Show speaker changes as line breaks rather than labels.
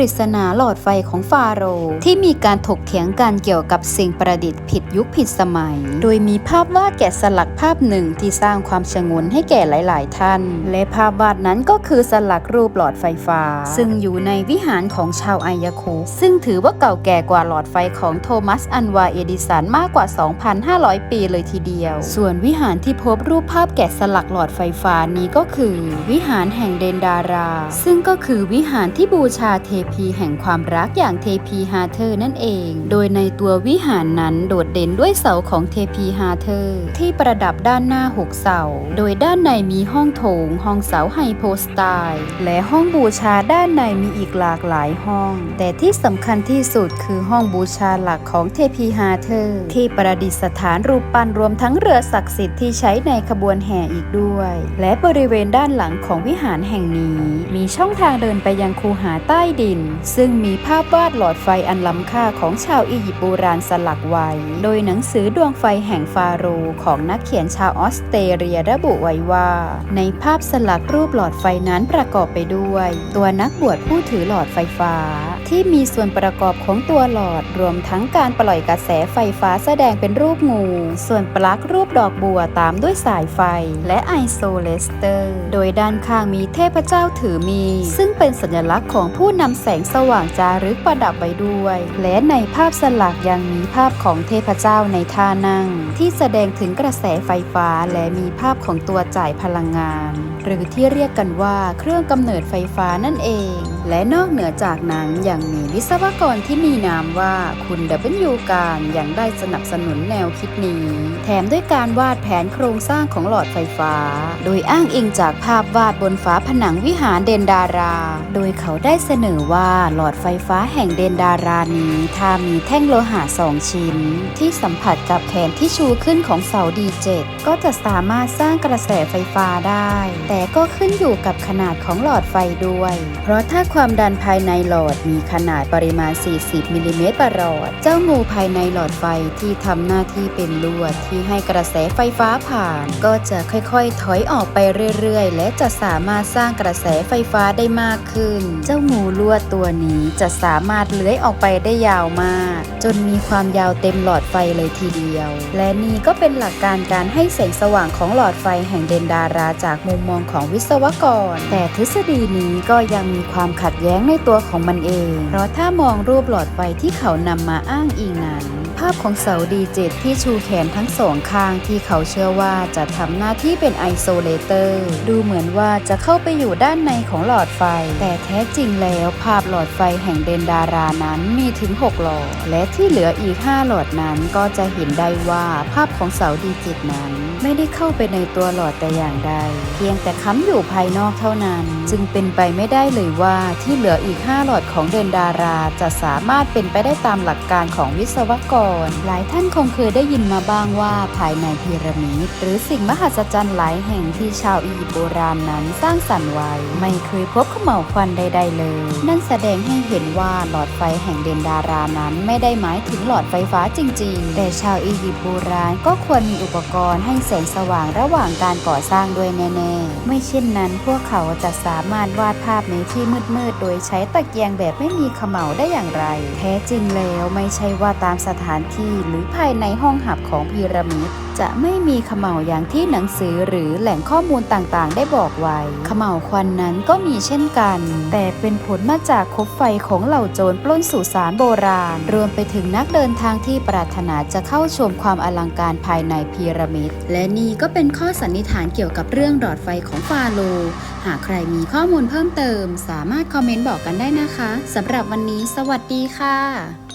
ริศนาหลอดไฟของฟาโรห์ที่มีการถกเถียงกันเกี่ยวกับสิ่งประดิษฐ์ผิดยุคผิดสมัย โดยมีภาพวาดแกะสลักภาพหนึ่งที่สร้างความชงนให้แก่หลาย ๆ ท่าน และภาพวาดนั้นก็คือสลักรูปหลอดไฟฟ้า ซึ่งอยู่ในวิหารของชาวไอยาโคซึ่งถือว่าเก่าแก่กว่าหลอดไฟของโทมัสอันวาเอดิสันมากกว่า 2,500 ปีเลยทีเดียว ส่วนวิหารที่พบรูปภาพแกะสลักหลอดไฟฟ้านี้ก็คือ วิหารแห่งเดนดารา ซึ่งก็คือวิหารที่บูชาเทพแห่งความรักอย่างเทพีฮาเธอร์นั่นเอง โดยในตัววิหารนั้นโดดเด่นด้วยเสาของเทพีฮาเธอร์ที่ประดับด้านหน้าหกเสา โดยด้านในมีห้องโถง ห้องเสาไฮโพสไตล์และห้องบูชาด้านในมีอีกหลากหลายห้อง แต่ที่สำคัญที่สุดคือห้องบูชาหลักของเทพีฮาเธอร์ที่ประดิษฐานรูปปั้นรวมทั้งเรือศักดิ์สิทธิ์ที่ใช้ในขบวนแห่อีกด้วย และบริเวณด้านหลังของวิหารแห่งนี้ มีช่องทางเดินไปยังคูหาใต้ดินซึ่งมีภาพวาดหลอดไฟอันล้ำค่าของชาวอียิปต์โบราณสลักไว้ โดยหนังสือดวงไฟแห่งฟาโรห์ของนักเขียนชาวออสเตรเลียระบุไว้ว่า ในภาพสลักรูปหลอดไฟนั้นประกอบไปด้วย ตัวนักบวชผู้ถือหลอดไฟฟ้า ที่มีส่วนประกอบของตัวหลอด รวมทั้งการปล่อยกระแสไฟฟ้าแสดงเป็นรูปงู ส่วนปลั๊กรูปดอกบัวตามด้วยสายไฟ และไอโซเลสเตอร์ โดยด้านข้างมีเทพเจ้าถือมี ซึ่งเป็นสัญลักษณ์ของผู้นำแสงสว่างจารึกประดับไว้ด้วย และในภาพสลักยังมีภาพของเทพเจ้าในท่านั่ง ที่แสดงถึงกระแสไฟฟ้าและมีภาพของตัวจ่ายพลังงาน หรือที่เรียกกันว่าเครื่องกำเนิดไฟฟ้านั่นเอง และนอกเหนือจากนั้นยังมีวิศวกรที่มีนามว่าคุณดับเบิลยูการยังได้สนับสนุนแนวคิดนี้ แถมด้วยการวาดแผนโครงสร้างของหลอดไฟฟ้า โดยอ้างอิงจากภาพวาดบนฝาผนังวิหารเดนดารา โดยเขาได้เสนอว่าหลอดไฟฟ้าแห่งเดนดารานี้ถ้ามีแท่งโลหะสองชิ้น ที่สัมผัสกับแขนที่ชูขึ้นของเสาดีเจ็ดก็จะสามารถสร้างกระแสไฟฟ้าได้ แต่ก็ขึ้นอยู่กับขนาดของหลอดไฟด้วย เพราะถ้าความความดันภายในหลอดมีขนาดปริมาณ 40 มิลลิเมตรประหลอด เจ้างูภายในหลอดไฟที่ทำหน้าที่เป็นลวดที่ให้กระแสไฟฟ้าผ่าน ก็จะค่อยๆ ถอยออกไปเรื่อยๆ และจะสามารถสร้างกระแสไฟฟ้าได้มากขึ้น เจ้างูลวดตัวนี้จะสามารถเลื้อยออกไปได้ยาวมาก จนมีความยาวเต็มหลอดไฟเลยทีเดียว และนี่ก็เป็นหลักการการให้แสงสว่างของหลอดไฟแห่งเดนดาราจากมุมมองของวิศวกร แต่ทฤษฎีนี้ก็ยังมีความขัดแย้งในตัวของมันเอง เพราะถ้ามองรูปหลอดไฟที่เขานำมาอ้างอิงนั้นภาพของเสาดีเจตที่ชูแขนทั้งสองข้างที่เขาเชื่อว่าจะทำหน้าที่เป็นไอโซเลเตอร์ดูเหมือนว่าจะเข้าไปอยู่ด้านในของหลอดไฟ แต่แท้จริงแล้วภาพหลอดไฟแห่งเดนดารานั้นมีถึง 6 หลอด และที่เหลืออีก 5 หลอดนั้นก็จะเห็นได้ว่าภาพของเสาดีเจตนั้นไม่ได้เข้าไปในตัวหลอดแต่อย่างใด เพียงแต่ค้ำอยู่ภายนอกเท่านั้น จึงเป็นไปไม่ได้เลยว่าที่เหลืออีก 5 หลอดของเดนดาราจะสามารถเป็นไปได้ตามหลักการของวิศวกรหลายท่านคงเคยได้ยินมาบ้างว่าภายในพีระมิดหรือสิ่งมหัศจรรย์หลายแห่งที่ชาวอียิปต์โบราณนั้นสร้างสรรค์ไว้ ไม่เคยพบขม่าวควันใด ๆ เลย นั่นแสดงให้เห็นว่าหลอดไฟแห่งเดนดารานั้นไม่ได้หมายถึงหลอดไฟฟ้าจริง ๆ แต่ชาวอียิปต์โบราณก็ควรมีอุปกรณ์ให้แสงสว่างระหว่างการก่อสร้างด้วยแน่ ๆ ไม่เช่นนั้นพวกเขาจะสามารถวาดภาพในที่มืดๆโดยใช้ตะเกียงแบบไม่มีขม่าได้อย่างไร แท้จริงแล้วไม่ใช่ว่าตามสถานที่หรือภายในห้องหับของพีระมิด จะไม่มีขม่าอย่างที่หนังสือหรือแหล่งข้อมูลต่างๆ ได้บอกไว้ขม่าควันนั้นก็มีเช่นกัน แต่เป็นผลมาจากคบไฟของเหล่าโจรปล้นสุสานโบราณ รวมไปถึงนักเดินทางที่ปรารถนาจะเข้าชมความอลังการภายในพีระมิด และนี่ก็เป็นข้อสันนิษฐานเกี่ยวกับเรื่องหลอดไฟของฟาโรห์หากใครมีข้อมูลเพิ่มเติม สามารถคอมเมนต์บอกกันได้นะคะสำหรับวันนี้ สวัสดีค่ะ